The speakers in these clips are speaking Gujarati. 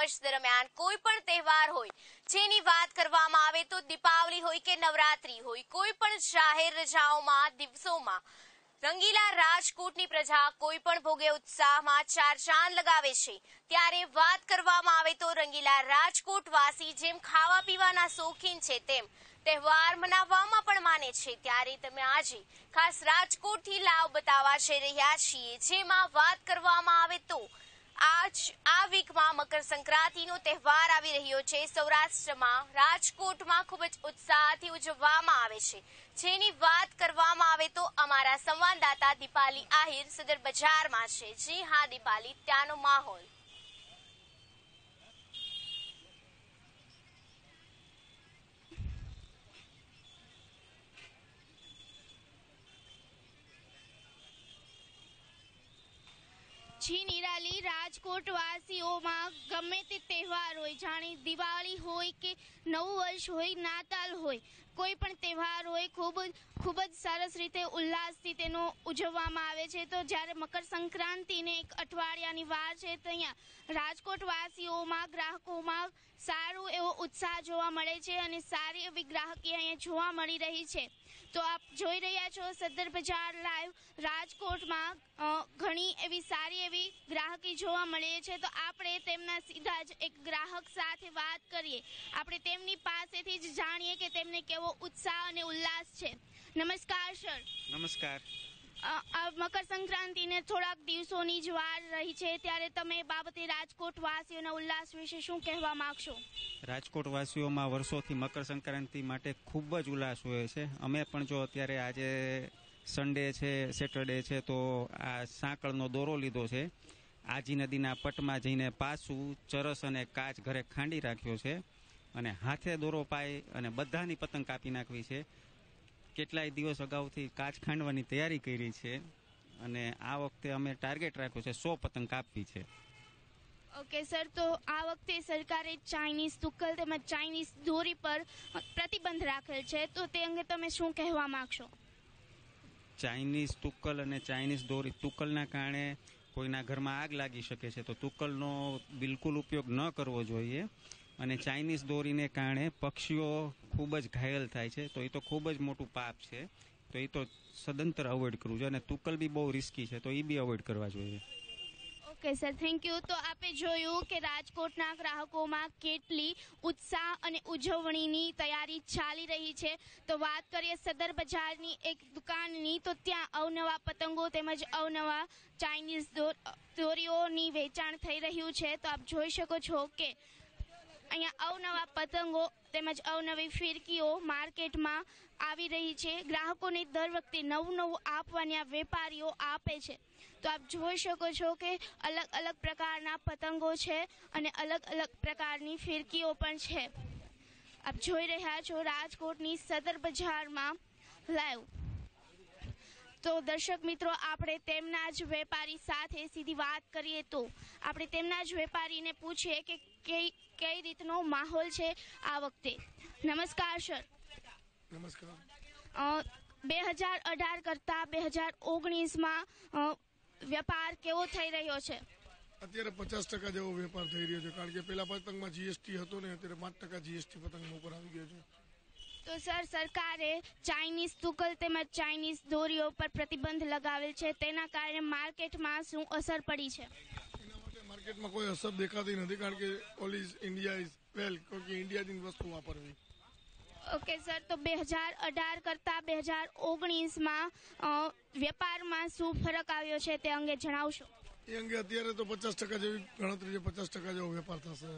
વર્ષ દરમિયાન કોઈ પણ તહેવાર હોય, જેની વાત કરવામાં આવે તો દીપાવલી હોય કે નવરાત્રી હોય, કોઈ પણ જાહેર રજાઓમાં, દિવસોમાં, રંગીલા રાજકોટની પ્રજા કોઈ પણ ભોગે ઉત્સાહમાં ચાર ચાંદ લગાવે છે. ત્યારે વાત કરવામાં આવે તો રંગીલા રાજકોટ વાસી જેમ ખાવા પીવાના શોખીન છે તેમ તહેવાર મનાવવામાં પણ માને છે. ત્યારે તમે આજે ખાસ રાજકોટથી લાવ બતાવવા જઈ રહ્યા છીએ. જેમાં વાત કરવામાં આવે તો આજ આ વીકમાં મકર સંક્રાંતિનો તહેવાર આવી રહ્યો છે. સૌરાષ્ટ્રમાં રાજકોટમાં ખૂબ જ ઉત્સાહથી ઉજવવામાં આવે છે. જેની વાત કરવામાં આવે તો અમારા સંવાદદાતા દીપાલી આહિર સદર બજારમાં છે. જી હા દીપાલી, ત્યાંનો માહોલ. જી નિરાલી રાજકોટ વાસીઓમાં ગમે તે તહેવાર હોય, જાણે દિવાળી હોય કે નવું વર્ષ હોય, નાતાલ હોય, કોઈ પણ તહેવાર હોય, ખૂબ ખૂબ જ સરસ રીતે, ઉલ્લાસથી તેનો ઉજવવામાં આવે છે. તો જ્યારે મકર સંક્રાંતિને એક અઠવાડિયાની વાર છે, તો અહીંયા રાજકોટ વાસીઓમાં ગ્રાહકોમાં સારું એવો ઉત્સાહ જોવા મળે છે અને સારી એવી ગ્રાહકી અહીંયા જોવા મળી રહી છે. તો આપ જોઈ રહ્યા છો સદર બજાર લાઈવ રાજકોટમાં ઘણી એવી સારી એવી ગ્રાહકી જોવા મળે છે. તો આપણે તેમના સીધા જ એક ગ્રાહક સાથે વાત કરીએ. આપણે તેમની પાસેથી જ જાણીએ કે તેમને કેવો ઉત્સાહ અને ઉલ્લાસ છે. નમસ્કાર, સર. નમસ્કાર. આ મકર સંક્રાંતિને થોડાક દિવસોની જ વાર રહી છે. ત્યારે તમે બાબતે રાજકોટ વાસીઓના ઉલ્લાસ વિશે શું કહેવા માંગશો? રાજકોટ વાસીઓમાં વર્ષોથી મકર સંક્રાંતિ માટે ખૂબ જ ઉલ્લાસ હોય છે. અમે પણ જો અત્યારે આજે સન્ડે છે સેટરડે છે, તો આ સાંકળનો દોરો લીધો છે. આજી નદીના પટમાં જઈને પાછું ચરસ અને કાચ ઘરે ખાંડી રાખ્યો છે અને હાથે દોરો પાઈ અને બધાની પતંગ કાપી નાખવી છે. કેટલાય દિવસ અગાઉથી કાચ ખાંડવાની તૈયારી કરી છે અને આ વખતે અમે ટાર્ગેટ રાખ્યું છે સો પતંગ કાપવી છે. ઓકે સર તો આ વખતે સરકારે ચાઇનીઝ તુક્કલ તેમજ ચાઇનીઝ દોરી પર પ્રતિબંધ રાખેલ છે. તો તે અંગે તમે શું કહેવા માંગશો? ચાઇનીઝ તુક્કલ અને ચાઇનીઝ દોરી તુક્કલના કારણે કોઈના ઘરમાં આગ લાગી શકે છે તો તુક્કલનો બિલકુલ ઉપયોગ ન કરવો જોઈએ. અને ચાઇનીઝ દોરીને કારણે પક્ષીઓ ખૂબ જ ઘાયલ થાય છે. તો એ તો ખૂબ જ મોટું પાપ છે. તો એ તો સદંતર અવોઇડ કરવું જોઈએ. અને તુકલ બી બહુ રિસ્કી છે. તો એ બી અવોઇડ કરવા જોઈએ. ઓકે સર થેન્ક યુ તો આપે જોયું કે રાજકોટના ગ્રાહકોમાં કેટલી ઉત્સાહ અને ઉજવણીની તૈયારી ચાલી રહી છે. તો વાત કરીએ સદર બજારની એક દુકાનની, તો ત્યાં અવનવા પતંગો તેમજ અવનવા ચાઇનીઝ દોરીઓની વેચાણ થઈ રહ્યું છે. તો આપ જોઈ શકો છો કે અહીંયા અવનવા પતંગો તેમજ અવનવી ફિરકીઓ માર્કેટમાં આવી રહી છે. ગ્રાહકોને દર વખતે નવું નવું આપવાની આ વેપારીઓ આપે છે. તો આપ જોઈ શકો છો કે અલગ અલગ પ્રકારના પતંગો છે અને અલગ અલગ પ્રકારની ફિરકીઓ પણ છે. આપ જોઈ રહ્યા છો રાજકોટની સદર બજારમાં લાઈવ. તો દર્શક મિત્રો આપણે તેમના જ વેપારી સાથે સીધી વાત કરીએ તો આપણે તેમના જ વેપારીને પૂછીએ કે કઈ રીતનો માહોલ છે આ વખતે. નમસ્કાર સર. નમસ્કાર. બે હજાર અઢાર કરતા બે હજાર ઓગણીસમાં વેપાર કેવો થઈ રહ્યો છે? અત્યારે પચાસ ટકા જેવો વેપાર થઈ રહ્યો છે. કારણ કે પેલા પતંગમાં જીએસટી હતો ને અત્યારે પાંચ ટકા જીએસટી પતંગ ઉપર આવી ગયો છે. તો સર સરકારે ચાઇનીઝ તુકલ તેમજ ચાઇનીઝ દોરીઓ પર પ્રતિબંધ લગાવેલ છે. તેના કારણે માર્કેટમાં શું અસર પડી છે? માર્કેટમાં કોઈ અસર દેખાતી નથી કારણ કે all is India is well કે ઇન્ડિયાની વસ્તુ વાપરવી. ઓકે સર તો બે હજાર અઢાર કરતાં બે હજાર ઓગણીસમાં વેપારમાં શું ફરક આવ્યો છે તે અંગે જણાવશો? એ અંગે અત્યારે તો પચાસ ટકા જેવી ગણતરી છે પચાસ ટકા જેવો વેપાર થશે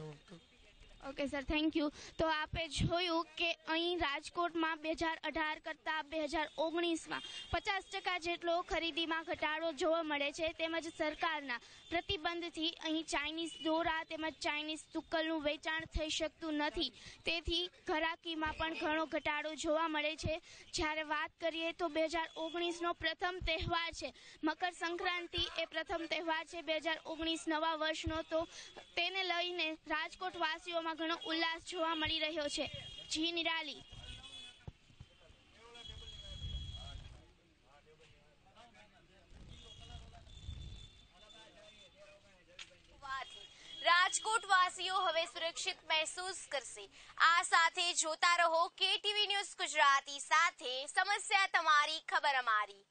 ઓકે સર થેન્ક યુ તો આપે જોયું કે અહીં રાજકોટમાં બે હજાર અઢાર કરતાં બે હજાર ઓગણીસમાં પચાસ ટકા જેટલો ખરીદીમાં ઘટાડો જોવા મળે છે. તેમજ સરકારના પ્રતિબંધથી અહીં ચાઇનીઝ દોરા તેમજ ચાઇનીઝ તુક્કલનું વેચાણ થઈ શકતું નથી. તેથી ઘરાકીમાં પણ ઘણો ઘટાડો જોવા મળે છે. જ્યારે વાત કરીએ તો બે હજાર ઓગણીસનો પ્રથમ તહેવાર છે. મકર સંક્રાંતિ એ પ્રથમ તહેવાર છે બે હજાર ઓગણીસ નવા વર્ષનો. તો તેને લઈને રાજકોટ લોકોમાં ઘણો ઉલ્લાસ જોવા મળી રહ્યો છે. જી નિરાલી. રાજકોટ વાસીઓ હવે સુરક્ષિત મહેસૂસ કરશે. આ સાથે જોતા રહો કેટીવી ન્યૂઝ ગુજરાતી સાથે. સમસ્યા તમારી, ખબર અમારી.